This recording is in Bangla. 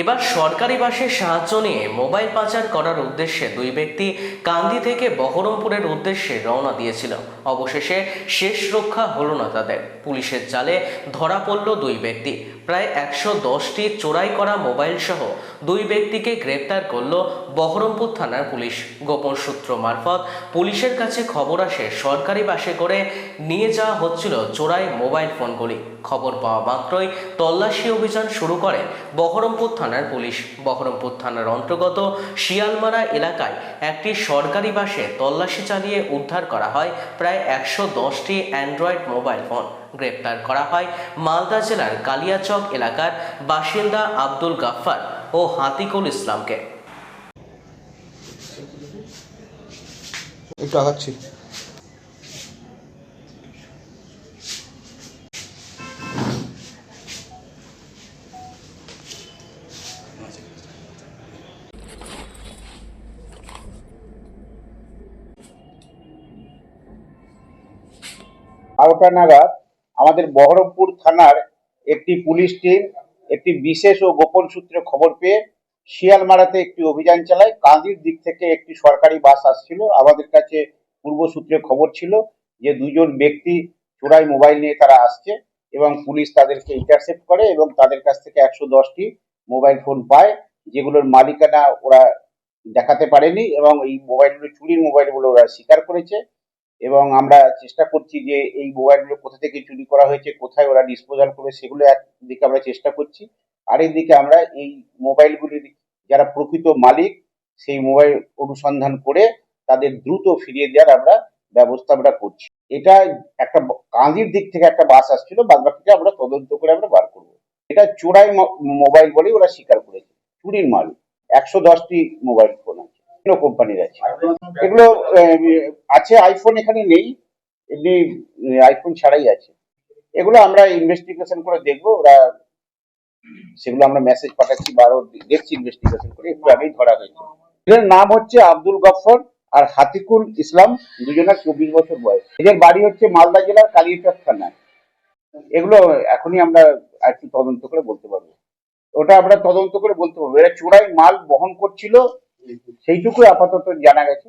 এবার সরকারি বাসের সাহায্য নিয়ে মোবাইল পাচার করার উদ্দেশ্যে দুই ব্যক্তি কান্দি থেকে বহরমপুরের উদ্দেশ্যে রওনা দিয়েছিল। অবশেষে শেষ রক্ষা হলো না তাদের। পুলিশের জালে ধরা পড়ল দুই ব্যক্তি। প্রায় একশো দশটি চোরাই করা মোবাইল সহ দুই ব্যক্তিকে গ্রেপ্তার করল বহরমপুর থানার পুলিশ। গোপন সূত্র মারফত পুলিশের কাছে খবর আসে, সরকারি বাসে করে নিয়ে যাওয়া হচ্ছিল চোরাই মোবাইল ফোনগুলি। খবর পাওয়া মাত্রই তল্লাশি অভিযান শুরু করে বহরমপুর থানার পুলিশ বহরমপুর থানার অন্তর্গত শিয়ালমারা এলাকায় একটি সরকারি বাসে তল্লাশি চালিয়ে উদ্ধার করা হয় প্রায় একশো দশটি অ্যান্ড্রয়েড মোবাইল ফোন। গ্রেপ্তার করা হয় মালদা জেলার কালিয়াচক এলাকার বাসিন্দা আব্দুল গাফফার ও হাতিকুল ইসলামকে। একটু আগাচ্ছি। বারোটা নাগাদ আমাদের বহরমপুর থানার একটি পুলিশ টিম, একটি বিশেষ ও গোপন সূত্রে খবর পেয়ে শিয়ালমারাতে একটি অভিযান চালায়। কান্দির দিক থেকে একটি সরকারি বাস আসছিল। আমাদের কাছে পূর্ব সূত্রে খবর ছিল যে দুজন ব্যক্তি চোরাই মোবাইল নিয়ে তারা আসছে এবং পুলিশ তাদেরকে ইন্টারসেপ্ট করে এবং তাদের কাছ থেকে একশো দশটি মোবাইল ফোন পায়, যেগুলোর মালিকানা ওরা দেখাতে পারেনি এবং এই মোবাইলগুলো, চুরির মোবাইলগুলো ওরা স্বীকার করেছে। এবং আমরা চেষ্টা করছি যে এই মোবাইলগুলো কোথা থেকে চুরি করা হয়েছে, কোথায় ওরা ডিসপোজাল করে সেগুলো একদিকে আমরা চেষ্টা করছি। আরেকদিকে আমরা এই মোবাইলগুলির যারা প্রকৃত মালিক, সেই মোবাইল অনুসন্ধান করে তাদের দ্রুত ফিরিয়ে দেওয়ার আমরা ব্যবস্থা আমরা করছি। এটা একটা কাঁদির দিক থেকে একটা বাস আসছিল বাদ বাকিটা আমরা তদন্ত করে আমরা বার করব। এটা চোরাই মোবাইল বলেই ওরা স্বীকার করেছে, চুরির মাল, একশো দশটি মোবাইল। বিভিন্ন কোম্পানির আছে। এগুলো আছে আইফোন এখানে নেই। এমনি আইফোন ছাড়াই আছে। এগুলো আমরা ইনভেস্টিগেশন করে দেখব। ওরা সেগুলো আমরা মেসেজ পাঠাচ্ছি বা আরও দেখছি ইনভেস্টিগেশন করে। একটু আগেই ধরা হয়েছে। এদের নাম হচ্ছে আব্দুল গফর আর হাতিকুল ইসলাম। দুজনের চব্বিশ বছর বয়স। এদের বাড়ি হচ্ছে মালদা জেলার কালিয়াচক থানায়। এগুলো এখনই আমরা একটু তদন্ত করে বলতে পারব। ওটা আমরা তদন্ত করে বলতে পারব। এরা চোরাই মাল বহন করছিল। সেইটুকুই আপাতত জানা গেছে।